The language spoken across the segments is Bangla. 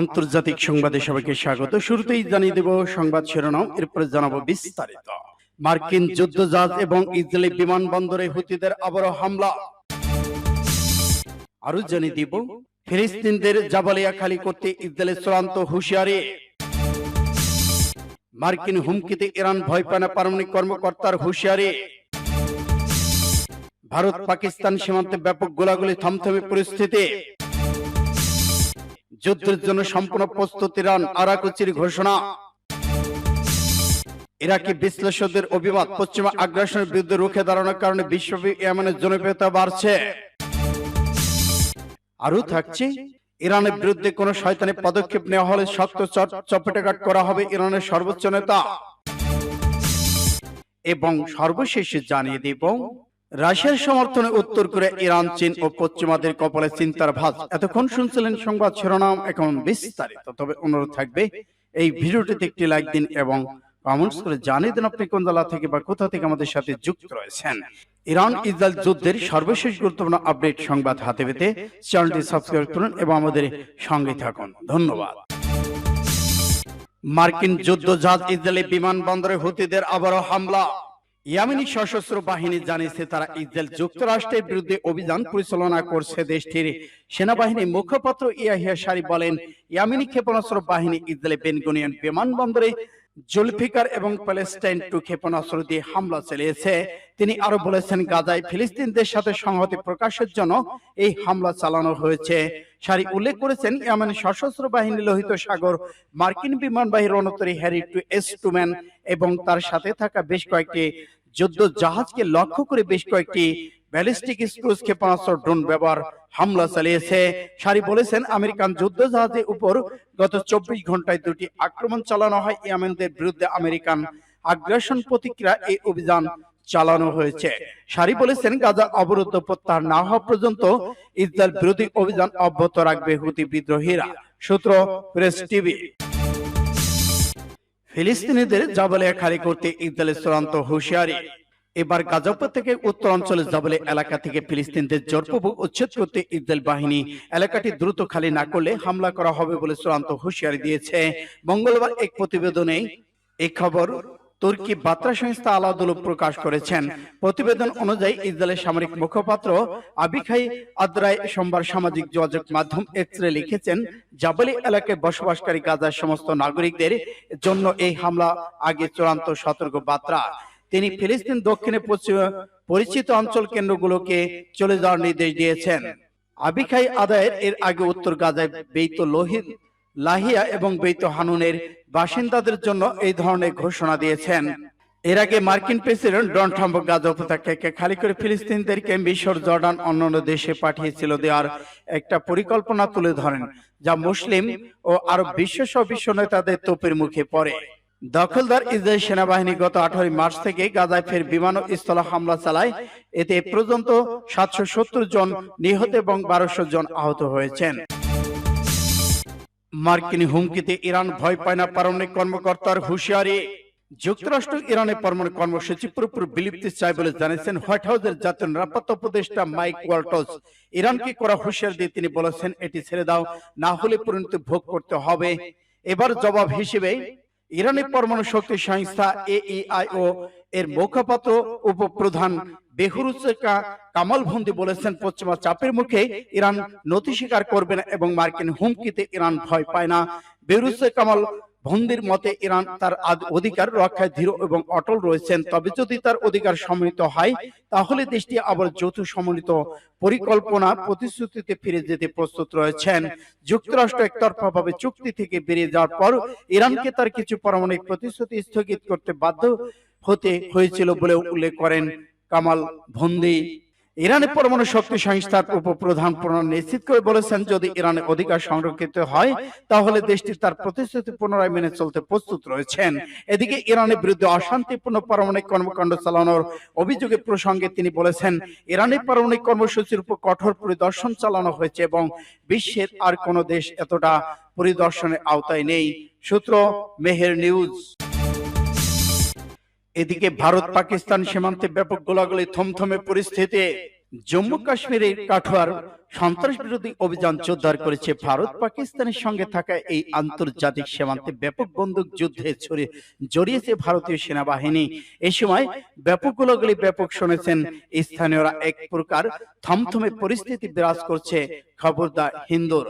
আন্তর্জাতিক সংবাদে সবাইকে স্বাগত। শুরুতেই জানিয়ে দেব সংবাদ শিরোনাম, এরপরে জানাব বিস্তারিত। মার্কিন যুদ্ধজাহাজ এবং ইসরায়েলি বিমানবন্দরে হুতিদের আবারও হামলা। আরও জানিয়ে দিব, ফিলিস্তিনদের জাবালিয়া খালি করতে ইসরায়েলের চূড়ান্ত হুঁশিয়ারি। মার্কিন হুমকিতে ইরান ভয় পায় না পারমাণবিক কর্মকর্তার হুঁশিয়ারি। ভারত পাকিস্তান সীমান্তে ব্যাপক গোলাগুলি থমথমে পরিস্থিতি। যুদ্ধের জন্য সম্পূর্ণ প্রস্তুত ইরান আরাকুচির ঘোষণা। ইরাকি বিশ্লেষকদের অভিমত পশ্চিমা আগ্রাসনের বিরুদ্ধে রুখে দাঁড়ানোর কারণে বিশ্বব্যাপী ইয়েমেনের জনপ্রিয়তা বাড়ছে। আরও থাকছে ইরানের বিরুদ্ধে কোন শয়তানি পদক্ষেপ নেওয়া হলে শক্ত চপেটাঘাত করা হবে ইরানের সর্বোচ্চ নেতা। এবং সর্বশেষে জানিয়ে দিব রাশিয়ার সমর্থনে উত্তর করে ইরান, চীন ও পশ্চিমাদের কপালে চিন্তার ভাঁজ। এতক্ষণ শুনছিলেন সংবাদ শিরোনাম, এখন বিস্তারিত। তবে অনুরোধ থাকবে, এই ভিডিওটিতে একটি লাইক দিন এবং কমেন্টস করে জানিয়ে দিন আপনি কোন জেলা থেকে বা কোথা থেকে আমাদের সাথে যুক্ত রয়েছেন। ইরান, ইসরায়েল যুদ্ধের সর্বশেষ গুরুত্বপূর্ণ আপডেট সংবাদ হাতে পেতে চ্যানেলটি সাবস্ক্রাইব করুন এবং আমাদের সঙ্গে থাকুন। ধন্যবাদ। মার্কিন যুদ্ধ জাহাজ ইসরায়েলি বিমানবন্দরে হুতিদের আবারও হামলা। ইয়ামিনী সশস্ত্র বাহিনী জানিয়েছে তারা ইসরায়েল যুক্তরাষ্ট্রের বিরুদ্ধে অভিযান পরিচালনা করছে দেশটির সেনাবাহিনী মুখপাত্র ইয়াহিয়া সারি বলেন, ইয়ামিনী ক্ষেপণাস্ত্র বাহিনী ইসরায়েলের বেনগুনিয়ান বিমানবন্দরে জুলফিকার এবং প্যালেস্টাইন টু ক্ষেপণাস্ত্র দিয়ে হামলা চালিয়েছে। তিনি আরও বলেছেন গাজায় ফিলিস্তিনদের সাথে সংহতি প্রকাশের জন্য এই হামলা চালানো হয়েছে। সারি উল্লেখ করেছেন ইয়ামেনের সশস্ত্র বাহিনী লোহিত সাগর মার্কিন বিমানবাহী রণতরী হ্যারি টু এস টুম্যান এবং তার সাথে থাকা বেশ কয়েকটি যুদ্ধ জাহাজকে লক্ষ্য করে বেশ কয়েকটি ব্যালিস্টিক ক্রুজ ক্ষেপণাস্ত্র ড্রোন ব্যবহার হামলা চালিয়েছে। সারি বলেছেন আমেরিকান যুদ্ধ জাহাজের উপর গত চব্বিশ ঘন্টায় দুটি আক্রমণ চালানো হয় ইয়ামেনদের বিরুদ্ধে আমেরিকান। আগ্রাসন প্রতিক্রিয়া এই অভিযান চালানো হয়েছে। সারি বলেছেন গাজা অবরুদ্ধ প্রত্যাহার না হওয়া পর্যন্ত ইসরায়েল বিরোধী অভিযান অব্যাহত রাখবে হুতি বিদ্রোহীরা। সূত্র প্রেস টিভি। ফিলিস্তিনিদের জাবালিয়া খালি করতে ইসরায়েলের চূড়ান্ত হুঁশিয়ারি এবার গাজা থেকে উত্তর অঞ্চলের জাবালি এলাকা থেকে ফিলিস্তিনদের জোরপূর্বক উচ্ছেদ করতে ইসরায়েল বাহিনী এলাকাটি দ্রুত খালি না করলে হামলা করা হবে বলে চূড়ান্ত হুঁশিয়ারি দিয়েছে। মঙ্গলবার এক প্রতিবেদনে এই খবর তুর্কি বার্তা সংস্থা আলাদুল প্রকাশ করেছেন। প্রতিবেদন অনুযায়ী ইসরায়েলের সামরিক মুখপাত্র আবিখাই আদ্রায় সোমবার সামাজিক যোগাযোগ মাধ্যম এক্সরে লিখেছেন, জাবালি এলাকায় বসবাসকারী গাজার সমস্ত নাগরিকদের জন্য এই হামলা আগে চূড়ান্ত সতর্ক বার্তা। তিনি ফিলিস্তিন দক্ষিণে পরিচিত অঞ্চল কেন্দ্রগুলোকে চলে যাওয়ার নির্দেশ দিয়েছেন। আবিখাই আদায়ের এর আগে উত্তর গাজায় বেইত লোহিত, লাহিয়া এবং বেইত হানুনের বাসিন্দাদের জন্য এই ধরনের ঘোষণা দিয়েছেন। এর আগে মার্কিন প্রেসিডেন্ট ডোনাল্ড ট্রাম্প গাজা উপত্যকাকে খালি করে ফিলিস্তিনদেরকে মিশর, জর্ডান, অন্যান্য দেশে পাঠিয়েছিল দেওয়ার একটা পরিকল্পনা তুলে ধরেন, যা মুসলিম ও আরব বিশ্ব সহ বিশ্ব নেতাদের তোপের মুখে পড়ে। দখলদার ইসরায়েল সেনাবাহিনী গত আঠারোই মার্চ থেকে গাজায় ফের বিমান ও স্থল হামলা চালায়। এতে পর্যন্ত সাতশো সত্তর জন নিহত এবং বারোশো জন আহত হয়েছেন। মার্কিন হুমকিতে ইরান ভয় পায় না পারমাণবিক কর্মকর্তার হুঁশিয়ারি। যুক্তরাষ্ট্র ইরানের পারমাণবিক কর্মসূচি পুরোপুরি বিলুপ্তি চায় বলে জানিয়েছেন হোয়াইট হাউসের জাতীয় নিরাপত্তা উপদেষ্টা মাইক ওয়াল্টস। ইরানকে করা হুঁশিয়ার দিয়ে তিনি বলেছেন এটি ছেড়ে দাও না হলে পরিণতি ভোগ করতে হবে। এবার জবাব হিসেবে ইরানের পরমাণু শক্তি সংস্থা এইআইও এর মুখপাত্র উপপ্রধান বেহরুজেকা কামাল ভন্দি বলেছেন, পশ্চিমা চাপের মুখে ইরান নথি স্বীকার করবে না এবং মার্কিন হুমকিতে ইরান ভয় পায় না। বেহরুচে কামাল ভন্দির মতে ইরান তার অধিকার রক্ষায় দৃঢ় এবং অটল রয়েছেন। তবে যদি তার অধিকার সম্মিলিত হয়, তাহলে দেশটি আবার যৌথ সম্মিলিত পরিকল্পনা প্রতিশ্রুতিতে ফিরে যেতে প্রস্তুত রয়েছেন। যুক্তরাষ্ট্র একতরফাভাবে চুক্তি থেকে বেরিয়ে যাওয়ার পর ইরানকে তার কিছু পারমাণবিক প্রতিশ্রুতি স্থগিত করতে বাধ্য হতে হয়েছিল বলে উল্লেখ করেন কামাল ভন্দি ইরানের পরমাণু শক্তি সংস্থার উপপ্রধান প্রণব নিশ্চিত করে বলেছেন, যদি ইরানের অধিকার সংরক্ষিত হয়, তাহলে দেশটি তার প্রতিশ্রুতি পুনরায় মেনে চলতে প্রস্তুত রয়েছেন। এদিকে ইরানের বিরুদ্ধে অশান্তিপূর্ণ পারমাণবিক কর্মকাণ্ড চালানোর অভিযোগের প্রসঙ্গে তিনি বলেছেন, ইরানের পারমাণবিক কর্মসূচির উপর কঠোর পরিদর্শন চালানো হয়েছে এবং বিশ্বের আর কোনো দেশ এতটা পরিদর্শনের আওতায় নেই। সূত্র মেহের নিউজ। এদিকে ভারত, পাকিস্তান সীমান্তে ব্যাপক গোলাগুলি থমথমে পরিস্থিতি জম্মু কাশ্মীরের কাঠুয়ার সন্ত্রাস বিরোধী অভিযান জোরদার করেছে ভারত, পাকিস্তানের সঙ্গে থাকা এই আন্তর্জাতিক সীমান্তে ব্যাপক বন্দুক যুদ্ধে জড়িয়েছে ভারতীয় সেনাবাহিনী। এ সময় ব্যাপক গোলাগুলি ব্যাপক শুনেছেন স্থানীয়রা। এক প্রকার থমথমে পরিস্থিতি বিরাজ করছে খবরদার হিন্দুর।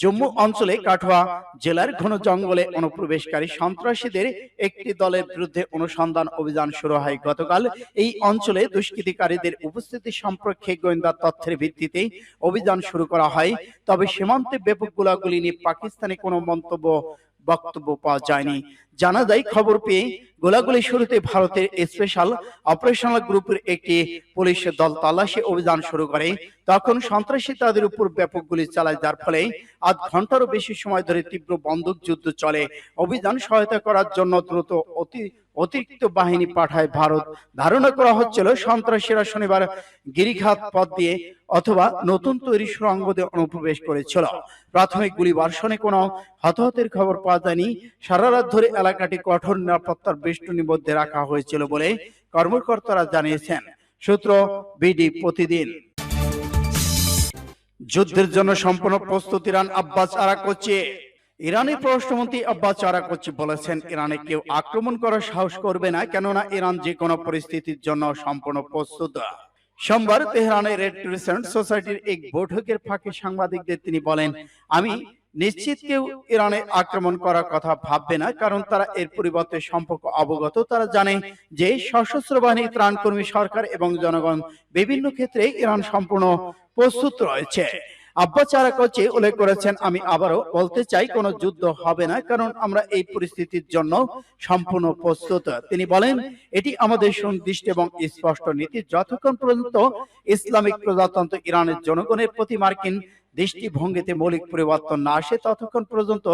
জম্মু অঞ্চলে কাঠুয়া জেলার ঘন জঙ্গলে অনুপ্রবেশকারী সন্ত্রাসীদের একটি দলের বিরুদ্ধে অনুসন্ধান অভিযান শুরু হয়। গতকাল এই অঞ্চলে দুষ্কৃতিকারীদের উপস্থিতি সম্পর্কে গোয়েন্দা তথ্যের ভিত্তিতে অভিযান শুরু করা হয়। তবে সীমান্তে ব্যাপক গোলাগুলি নিয়ে পাকিস্তানে কোনো মন্তব্য বক্তব্য পাওয়া যায়নি। জানা যায় খবর পেয়ে গোলাগুলি শুরুতে ভারতের স্পেশাল অপারেশনাল গ্রুপের একটি পুলিশ দল তল্লাশি অভিযান শুরু করে। তখন সন্ত্রাসী তাদের উপর ব্যাপক গুলি চালায়, যার ফলে আধ ঘন্টারও বেশি সময় ধরে তীব্র বন্দুক যুদ্ধ চলে। অভিযান সহায়তা করার জন্য দ্রুত অতি অতিরিক্ত বাহিনী পাঠায় ভারত। ধারণা করা হচ্ছিল সন্ত্রাসীরা শনিবার গিরিঘাট পথ দিয়ে অথবা নতুন তৈরি সুড়ঙ্গ দিয়ে অনুপ্রবেশ করেছিল। প্রাথমিক গুলি বর্ষণে কোনো হতাহতের খবর পাওয়া যায়নি। সারা রাত ধরে এলাকাটি কঠোর নিরাপত্তার বেষ্টনীর মধ্যে রাখা হয়েছিল বলে কর্মকর্তারা জানিয়েছেন। সূত্র বিডি প্রতিদিন। যুদ্ধের জন্য সম্পূর্ণ প্রস্তুতি রান আব্বাস আরাকোচি। ইরানি পররাষ্ট্রমন্ত্রী আব্বাস আরাকোচি বলেছেন, ইরানে কেউ আক্রমণ করার সাহস করবে না, কেননা ইরান যে কোনো পরিস্থিতির জন্য সম্পূর্ণ প্রস্তুত। সোমবার তেহরানের রেড ক্রিসেন্ট সোসাইটির এক বৈঠকের ফাঁকে সাংবাদিকদের তিনি বলেন, আমি নিশ্চিত কেউ ইরানে আক্রমণ করার কথা ভাববে না, কারণ তারা এর পরিবর্তে সম্পর্ক অবগত। তারা জানে যে সশস্ত্র বাহিনী ত্রাণকর্মী সরকার এবং জনগণ বিভিন্ন ক্ষেত্রে ইরান সম্পূর্ণ প্রস্তুত রয়েছে। আব্বাস আরাকচি উল্লেখ করেছেন, আমি আবারও বলতে চাই, কোনো যুদ্ধ হবে না, কারণ আমরা এই পরিস্থিতির জন্য সম্পূর্ণ প্রস্তুত। তিনি বলেন, এটি আমাদের সুনির্দিষ্ট এবং স্পষ্ট নীতি। যতক্ষণ পর্যন্ত ইসলামিক প্রজাতন্ত্র ইরানের জনগণের প্রতি মার্কিন দৃষ্টিভঙ্গিতে মৌলিক পরিবর্তন না আসে, ততক্ষণ পর্যন্ত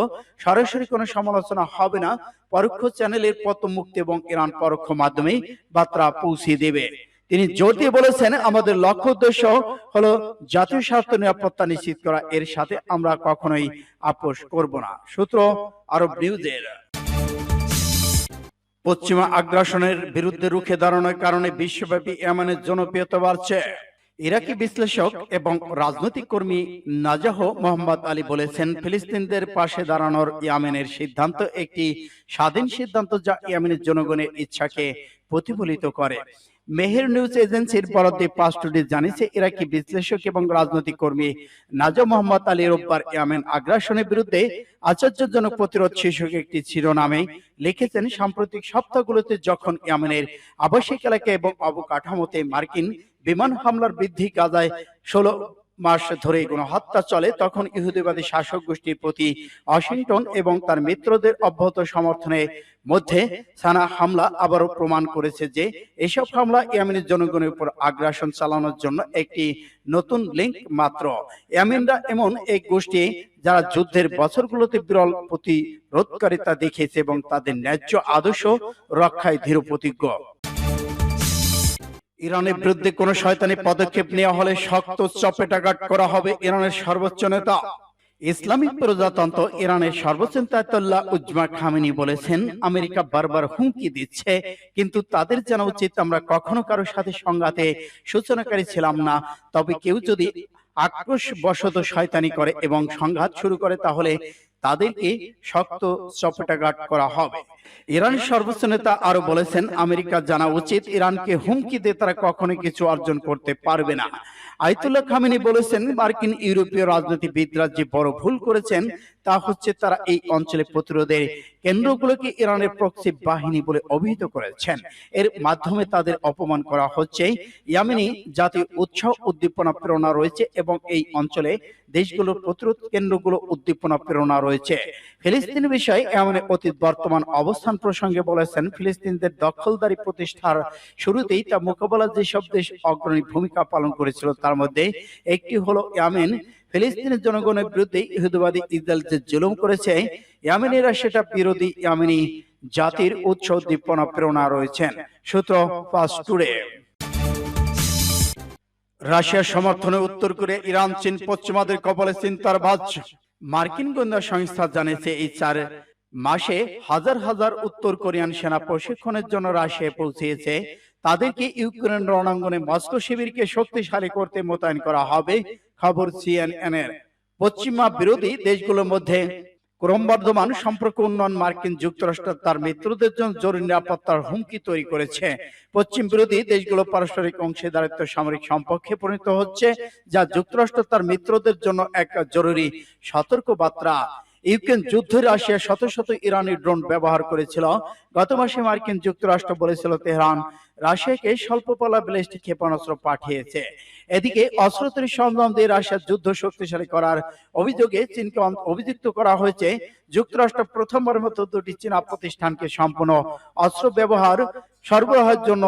সরাসরি কোনো সমালোচনা হবে না। পরোক্ষ চ্যানেলের পত মুক্তি এবং ইরান পরোক্ষ মাধ্যমে বার্তা পৌঁছে দেবে। তিনি জোর দিয়ে বলেছেন আমাদের লক্ষ্য উদ্দেশ্য হলো জাতীয় স্বার্থ নিরাপত্তা নিশ্চিত করা। এর সাথে আমরা কখনোই আপোষ করব না। সূত্র আরব নিউজের পশ্চিমা আগ্রাসনের বিরুদ্ধে রুখে দাঁড়ানোর কারণে বিশ্বব্যাপী ইয়ামানের জনপ্রিয়তা বাড়ছে। ইরাকি বিশ্লেষক এবং রাজনৈতিক কর্মী নাজাহ মোহাম্মদ আলী বলেছেন ফিলিস্তিনদের পাশে দাঁড়ানোর ইয়ামেনের সিদ্ধান্ত একটি স্বাধীন সিদ্ধান্ত যা ইয়ামেনের জনগণের ইচ্ছাকে প্রতিফলিত করে। মেহের নিউজ এজেন্সির বরাদ্দে পাঁচ টুডে জানিয়েছে ইরাকি বিশ্লেষক এবং রাজনৈতিক কর্মী? নাজম মোহাম্মদ আলী রোববার ইয়ামেন আগ্রাসনের বিরুদ্ধে আশ্চর্যজনক প্রতিরোধ শীর্ষক একটি শিরোনামে লিখেছেন, সাম্প্রতিক সপ্তাহগুলোতে যখন ইয়ামেনের আবাসিক এলাকা এবং অবকাঠামোতে মার্কিন বিমান হামলার বৃদ্ধি কাজায় ষোলো মাস ধরে গণহত্যা চলে, তখন ইহুদিবাদী শাসক গোষ্ঠীর প্রতি ওয়াশিংটন এবং তার মিত্রদের অব্যাহত সমর্থনের মধ্যে সানা হামলা আবারও প্রমাণ করেছে যে এসব হামলা ইয়ামেনের জনগণের উপর আগ্রাসন চালানোর জন্য একটি নতুন লিঙ্ক মাত্র। ইয়ামিনরা এমন এক গোষ্ঠী যারা যুদ্ধের বছরগুলোতে বিরল প্রতিরোধকারিতা দেখিয়েছে এবং তাদের ন্যায্য আদর্শ রক্ষায় দৃঢ় প্রতিজ্ঞ। ইরানের বিরুদ্ধে কোন শয়তানি পদক্ষেপ নেওয়া হলে শক্ত চপেটাঘাত করা হবে ইরানের সর্বোচ্চ নেতা। ইসলামিক প্রজাতন্ত্র ইরানের সর্বোচ্চ নেতায়তুল্লাহ উজ্মা খামেনি বলেছেন, আমেরিকা বারবার হুমকি দিচ্ছে, কিন্তু তাদের জানা উচিত আমরা কখনো কারোর সাথে সংঘাতে সূচনাকারী ছিলাম না। তবে কেউ যদি আক্রোশ বশত শয়তানি করে এবং সংঘাত শুরু করে তাহলে তাদেরকে শক্ত চপেটাঘাত করা হবে। ইরানের সর্বোচ্চ নেতা আরও বলেছেন আমেরিকা জানা উচিত ইরানকে হুমকি দিয়ে তারা কখনো কিছু অর্জন করতে পারবে না। আয়তুল্লাহ খামেনি বলেছেন মার্কিন ইউরোপীয় রাজনীতিবিদরা যে বড় ভুল করেছেন তা হচ্ছে তারা এই অঞ্চলে প্রতিরোধের কেন্দ্রগুলোকে ইরানের প্রক্সি বাহিনী বলে অভিহিত করেছেন। এর মাধ্যমে তাদের অপমান করা হচ্ছে ইয়ামিনী জাতীয় উৎসাহ উদ্দীপনা প্রেরণা রয়েছে এবং এই অঞ্চলে দেশগুলোর প্রতিরোধ কেন্দ্রগুলো উদ্দীপনা প্রেরণা রয়েছে। ফিলিস্তিন বিষয়ে এমন অতীত বর্তমান অবস্থান প্রসঙ্গে বলেছেন ফিলিস্তিনদের দখলদারি প্রতিষ্ঠার শুরুতেই তা মোকাবেলা যেসব দেশ অগ্রণী ভূমিকা পালন করেছিল তার মধ্যে একটি হলো ইয়ামেন। ফিলিস্তিনের জনগণের বিরুদ্ধে ইহুদিবাদী ইসরায়েল যে জুলুম করেছে ইয়ামেনিরা সেটা বিরোধী ইয়ামেনি জাতির উৎস উদ্দীপনা প্রেরণা রয়েছেন। সূত্র ফাস্ট টুডে। রাশিয়ার সমর্থনে উত্তর করে ইরান, চীন, পশ্চিমাদের কপালে চিন্তার ভাজ মার্কিন গোয়েন্দা সংস্থা জানিয়েছে, এই চার মাসে হাজার হাজার উত্তর কোরিয়ান সেনা প্রশিক্ষণের জন্য রাশিয়ায় পৌঁছেছে। তাদেরকে ইউক্রেন রণাঙ্গনে মস্কো শিবিরকে শক্তিশালী করতে মোতায়েন করা হবে, খবর সিএনএন এর পশ্চিমা বিরোধী দেশগুলোর মধ্যে ক্রমবর্ধমান সম্পর্ক উন্নয়ন মার্কিন যুক্তরাষ্ট্র তার মিত্রদের জন্য জরুরি নিরাপত্তার হুমকি তৈরি করেছে। পশ্চিম বিরোধী দেশগুলো পারস্পরিক অংশীদারিত্ব, সামরিক সম্পর্কে পরিণত হচ্ছে যা যুক্তরাষ্ট্র তার মিত্রদের জন্য এক জরুরি সতর্ক বার্তা ইউক্রেন যুদ্ধে রাশিয়া শত শত ইরানি ড্রোন ব্যবহার করেছিল। গত মাসে মার্কিন যুক্তরাষ্ট্র বলেছিল, তেহরান রাশিয়াকে স্বল্পপালা ব্যালিস্টিক ক্ষেপণাস্ত্র পাঠিয়েছে। এদিকে অস্ত্র তৈরি সরঞ্জাম দিয়ে রাশিয়ার যুদ্ধ শক্তিশালী করার অভিযোগে চীনকে অভিযুক্ত করা হয়েছে। যুক্তরাষ্ট্র প্রথমবারের মতো দুটি চীনা প্রতিষ্ঠানকে সম্পূর্ণ অস্ত্র ব্যবহার সরবরাহের জন্য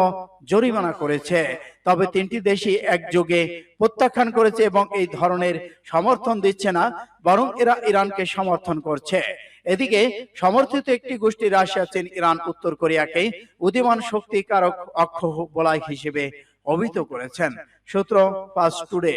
জরিমানা করেছে। তবে তিনটি দেশই একযোগে প্রত্যাখ্যান করেছে এবং এই ধরনের সমর্থন দিচ্ছে না, বরং এরা ইরানকে সমর্থন করছে। এদিকে সমর্থিত একটি গোষ্ঠী রাশিয়া চীন ইরান উত্তর কোরিয়াকে উদীয়মান শক্তি কারক অক্ষ বলয় হিসেবে অভিহিত করেছেন। সূত্র পাস টুডে।